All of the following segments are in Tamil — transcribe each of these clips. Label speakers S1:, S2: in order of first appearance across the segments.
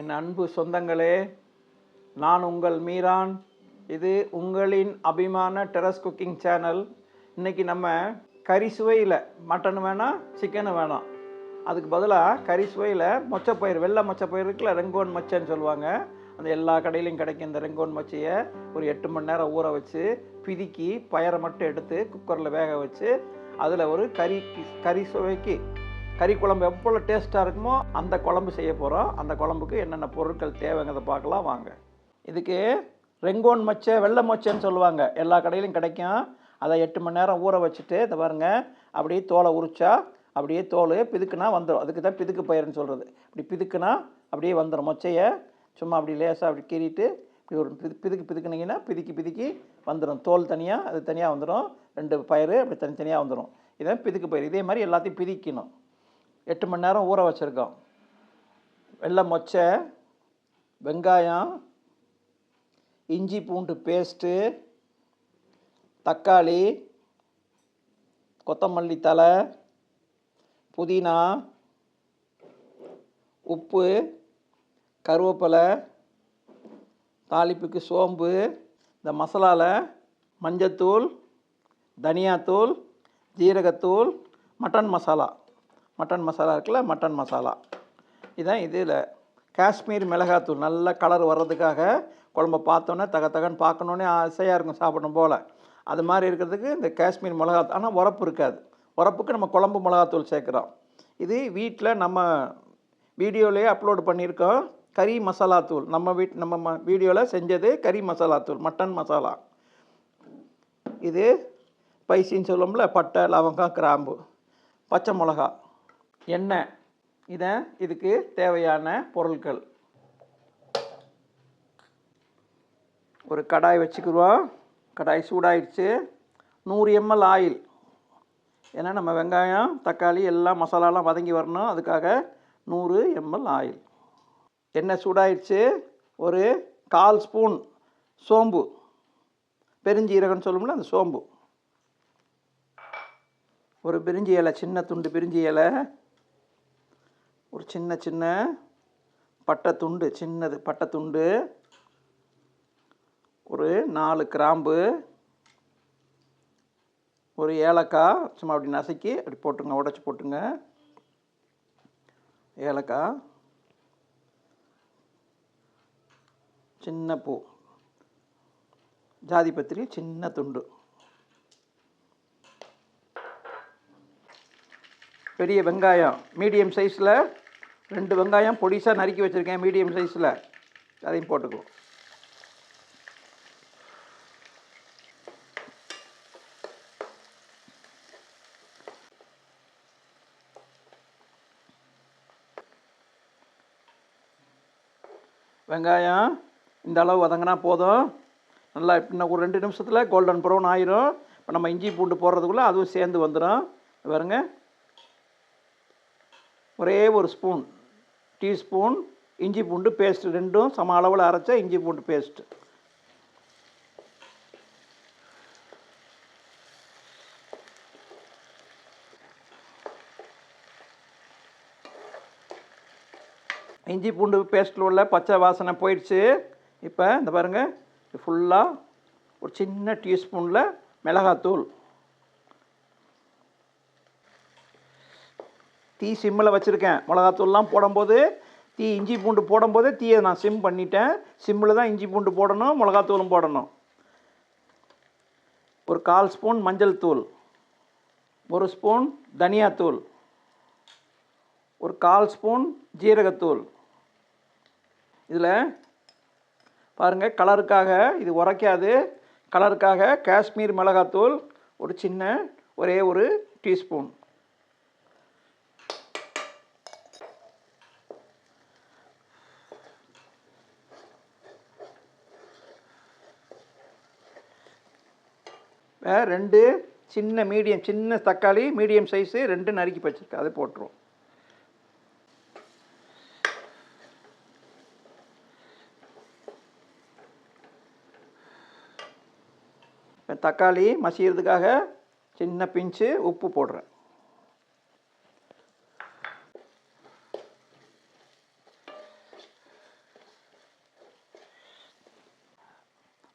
S1: என் அன்பு சொந்தங்களே நான் உங்கள் மீரான். இது உங்களின் அபிமான டெரஸ் குக்கிங் சேனல். இன்றைக்கி நம்ம கறி சுவையில் மட்டன் வேணாம் சிக்கனு வேணாம் அதுக்கு பதிலாக கறி சுவையில் மொச்சப்பயிர் வெள்ளை மொச்சப்பயிர் இருக்குல்ல ரெங்கோன் மொச்சைன்னு சொல்லுவாங்க. அந்த எல்லா கடையிலையும் கிடைக்கும் இந்த ரெங்கோன் மொச்சையை ஒரு எட்டு மணி நேரம் ஊற வச்சு பிதுக்கி பயரை மட்டும் எடுத்து குக்கரில் வேக வச்சு அதில் ஒரு கறி கறி சுவைக்கு கறி குழம்பு எவ்வளோ டேஸ்ட்டாக இருக்குமோ அந்த குழம்பு செய்ய போகிறோம் அந்த குழம்புக்கு என்னென்ன பொருட்கள் தேவைங்கிறத பார்க்கலாம் வாங்க. இதுக்கு ரெங்கோன் மொச்சை வெள்ளை மொச்சைன்னு சொல்லுவாங்க. எல்லா கடையிலையும் கிடைக்கும். அதை எட்டு மணி நேரம் ஊற வச்சுட்டு இதை பாருங்க அப்படியே தோலை உரிச்சா அப்படியே தோல் பிதுக்குனா வந்துடும் அதுக்கு தான் பிதுக்கு பயிர்னு சொல்கிறது இப்படி பிதுக்குனா அப்படியே வந்துடும் மொச்சையை சும்மா அப்படி லேசாக அப்படி கீறிட்டு இப்படி ஒரு பிது பிதுக்கு பிதுக்குனீங்கன்னா பிதுக்கி பிதுக்கி வந்துடும் தோல் தனியாக அது தனியாக வந்துடும் ரெண்டு பயிர் அப்படி தனித்தனியாக வந்துடும் இதான் பிதுக்கு பயிர். இதே மாதிரி எல்லாத்தையும் பிதிக்கணும். எட்டு மணி நேரம் ஊற வச்சுருக்கோம். வெள்ளை மொச்சை வெங்காயம் இஞ்சி பூண்டு பேஸ்ட்டு தக்காளி கொத்தமல்லி தழை புதினா உப்பு கருவேப்பிலை தாளிப்புக்கு சோம்பு இந்த மசாலாவில் மஞ்சத்தூள் தனியாத்தூள் ஜீரகத்தூள் மட்டன் மசாலா. மட்டன் மசாலா இருக்குல்ல மட்டன் மசாலா. இதான் இதில். காஷ்மீர் மிளகாத்தூள் நல்ல கலர் வர்றதுக்காக குழம்ப பார்த்தோன்னே தக தகன்னு பார்க்கணுன்னே ஆசையாக இருக்கும் சாப்பிடணும் போல். அது மாதிரி இருக்கிறதுக்கு இந்த காஷ்மீர் மிளகாத்தூள் ஆனால் உரப்பு இருக்காது. உரப்புக்கு நம்ம குழம்பு மிளகாத்தூள் சேர்க்குறோம். இது வீட்டில் நம்ம வீடியோலேயே அப்லோடு பண்ணியிருக்கோம். கறி மசாலா தூள். நம்ம வீட் நம்ம வீடியோவில் செஞ்சது கறி மசாலா தூள் மட்டன் மசாலா. இது ஸ்பைசின்னு சொல்லுவோம்ல பட்டை லவங்கம் கிராம்பு பச்சை மிளகா. எண்ணெய் இதை இதுக்கு தேவையான பொருட்கள் ஒரு கடாய் வச்சுக்கிடுவோம் கடாய் சூடாயிடுச்சு. நூறு எம்எல் ஆயில். ஏன்னா நம்ம வெங்காயம் தக்காளி எல்லாம் மசாலாலாம் வதங்கி வரணும். அதுக்காக நூறு எம்எல் ஆயில். எண்ணெய் சூடாயிடுச்சு. ஒரு கால் ஸ்பூன் சோம்பு. பெருஞ்சீரகம்னு சொல்லும்ல அந்த சோம்பு. ஒரு பிரிஞ்சி இலை சின்ன துண்டு பிரிஞ்சி இலை. ஒரு சின்ன சின்ன பட்டை துண்டு சின்னது பட்டை துண்டு ஒரு நாலு கிராம்பு. ஒரு ஏலக்காய் சும்மா அப்படி நசுக்கி அப்படி போட்டுங்க உடச்சி போட்டுங்க. ஏலக்காய். சின்ன பூ. ஜாதி பத்திரி சின்ன துண்டு. பெரிய வெங்காயம் மீடியம் சைஸில் ரெண்டு வெங்காயம் பொடிசாக நறுக்கி வச்சுருக்கேன் மீடியம் சைஸில். அதையும் போட்டுக்குவோம். வெங்காயம் இந்த அளவு வதங்கினா போதும். நல்லா இன்னும் ஒரு ரெண்டு நிமிஷத்தில் கோல்டன் ப்ரௌன் ஆயிரும். இப்போ நம்ம இஞ்சி பூண்டு போடுறதுக்குள்ளே அதுவும் சேர்ந்து வந்துடும் பாருங்க. ஒரே ஒரு ஸ்பூன் டீஸ்பூன் இஞ்சி பூண்டு பேஸ்ட் ரெண்டும் சம அளவில் அரைச்ச இஞ்சி பூண்டு பேஸ்ட்டு. இஞ்சி பூண்டு பேஸ்ட்டில் உள்ள பச்சை வாசனை போயிடுச்சு. இப்போ இந்த பாருங்கள் ஃபுல்லாக ஒரு சின்ன டீஸ்பூனில் மிளகாத்தூள். தீ சிம்மில் வச்சுருக்கேன். மிளகாத்தூள்லாம் போடும்போது தீ இஞ்சி பூண்டு போடும்போது தீயை நான் சிம் பண்ணிட்டேன். சிம்மில் தான் இஞ்சி பூண்டு போடணும் மிளகாத்தூளும் போடணும். ஒரு கால் ஸ்பூன் மஞ்சள் தூள். ஒரு ஸ்பூன் தனியாத்தூள். ஒரு கால் ஸ்பூன் ஜீரகத்தூள். இதில் பாருங்கள் கலருக்காக இது உரைக்காது. கலருக்காக காஷ்மீர் மிளகாத்தூள் ஒரு சின்ன ஒரே ஒரு டீஸ்பூன். ரெண்டு சின்ன மீடியம் சின்ன தக்காளி மீடியம் சைஸு ரெண்டு நறுக்கி வச்சுருக்கேன் அதை போட்டுருவோம். தக்காளி மசியறதுக்காக சின்ன பிஞ்சு உப்பு போடுறேன்.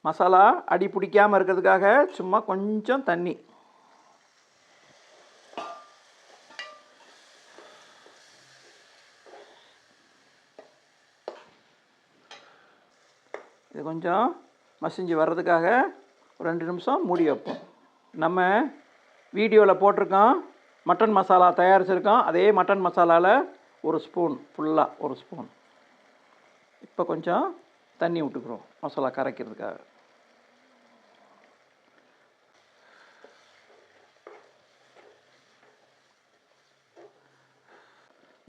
S1: மசாலா அடி பிடிக்காமல் இருக்கிறதுக்காக சும்மா கொஞ்சம் தண்ணி. இது கொஞ்சம் மசிஞ்சு வர்றதுக்காக ஒரு ரெண்டு நிமிஷம் மூடி வைப்போம். நம்ம வீடியோவில் போட்டிருக்கோம் மட்டன் மசாலா தயாரிச்சிருக்கோம். அதே மட்டன் மசாலாவில் ஒரு ஸ்பூன் ஃபுல்லாக ஒரு ஸ்பூன். இப்போ கொஞ்சம் தண்ணி விட்டுக்குறோம் மசாலா கரைக்கிறதுக்காக.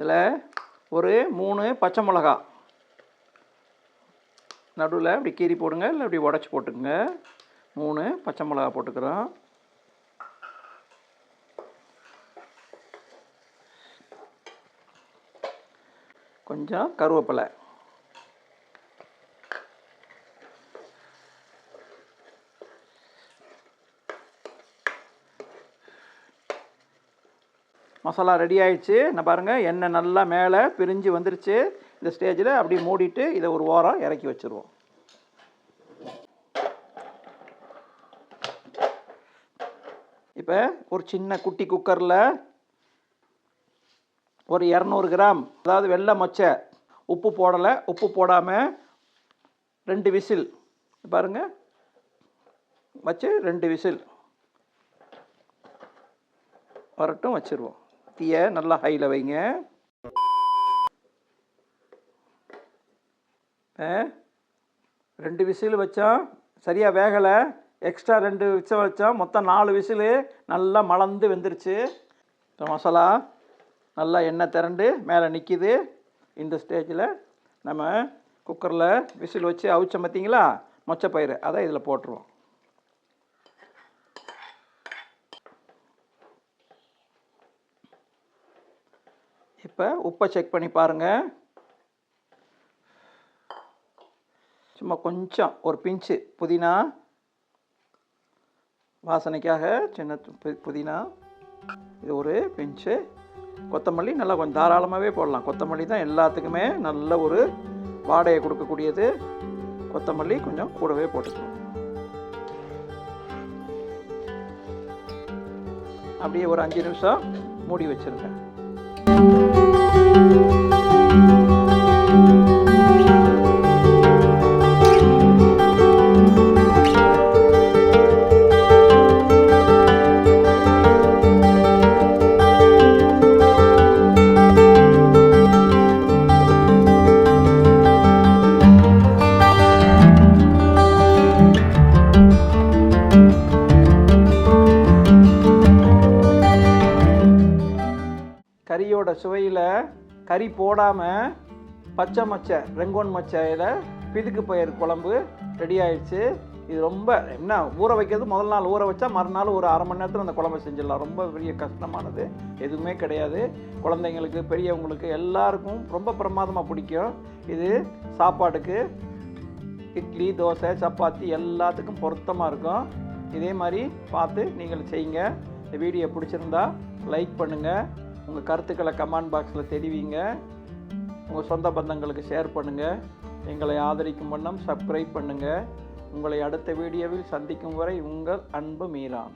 S1: இதில் ஒரு மூணு பச்சை மிளகா. நடுவில் இப்படி கீறி போடுங்க இல்லை இப்படி உடச்சி போட்டுக்குங்க. மூணு பச்சை மிளகா போட்டுக்கிறோம். கொஞ்சம் கருவேப்பிலை. மசாலா ரெடி ஆயிடுச்சு. நான் பாருங்கள் எண்ணெய் நல்லா மேலே பிரிஞ்சு வந்துருச்சு. இந்த ஸ்டேஜில் அப்படியே மூடிட்டு இதை ஒரு ஓரம் இறக்கி வச்சுருவோம். இப்போ ஒரு சின்ன குட்டி குக்கரில் ஒரு இரநூறு கிராம் அதாவது வெள்ளை மொச்சை உப்பு போடலை. உப்பு போடாமல் ரெண்டு விசில் பாருங்கள் வச்சு ரெண்டு விசில் வரட்டும் வச்சுருவோம். தீயை நல்லா ஹையில் வைங்க. ரெண்டு விசில் வச்சோம் சரியாக வேகலை. எக்ஸ்ட்ரா ரெண்டு விசில் வச்சோம் மொத்தம் நாலு விசில் நல்லா மலர்ந்து வெந்துருச்சு. இப்போ மசாலா நல்லா எண்ணெய் திரண்டு மேலே நிற்கிது இந்த ஸ்டேஜில் நம்ம குக்கரில் விசில் வச்சு அவிச்சோம் பார்த்தீங்களா மொச்சப்பயிறு அதை இதில் போட்டுருவோம். இப்போ உப்பை செக் பண்ணி பாருங்கள் சும்மா கொஞ்சம் ஒரு பிஞ்சு புதினா. வாசனைக்காக சின்ன பு- புதினா. இது ஒரு பிஞ்சு. கொத்தமல்லி நல்லா கொஞ்சம் தாராளமாகவே போடலாம். கொத்தமல்லி தான் எல்லாத்துக்குமே நல்ல ஒரு வாடகையை கொடுக்கக்கூடியது. கொத்தமல்லி கொஞ்சம் கூடவே போட்டுக்கணும் அப்படியே ஒரு அஞ்சு நிமிஷம் மூடி வச்சுருக்கேன் கறியோட சுவையில் கறி போடாமல் பச்சை மச்சை ரெங்கோன் மச்சையில் பிதுக்கு பயிர் குழம்பு ரெடி ஆயிடுச்சு. இது ரொம்ப என்ன ஊற வைக்கிறது முதல் நாள் ஊற வச்சா மறுநாள் ஒரு அரை மணி நேரத்தில் அந்த குழம்பு செஞ்சிடலாம். ரொம்ப பெரிய கஷ்டமானது. எதுவுமே கிடையாது. குழந்தைங்களுக்கு பெரியவங்களுக்கு எல்லாருக்கும் ரொம்ப பிரமாதமாக பிடிக்கும். இது சாப்பாட்டுக்கு. இட்லி தோசை சப்பாத்தி எல்லாத்துக்கும் பொருத்தமாக இருக்கும். இதே மாதிரி பார்த்து நீங்கள் செய்யுங்க. இந்த வீடியோ பிடிச்சிருந்தா லைக் பண்ணுங்கள் உங்கள் கருத்துக்களை கமெண்ட் பாக்ஸில் தெரிவிங்க. உங்கள் சொந்த பந்தங்களுக்கு ஷேர் பண்ணுங்கள் எங்களை ஆதரிக்கும் வண்ணம் சப்ஸ்கிரைப் பண்ணுங்கள் உங்களை அடுத்த வீடியோவில் சந்திக்கும் வரை உங்கள் அன்பு மீரான்.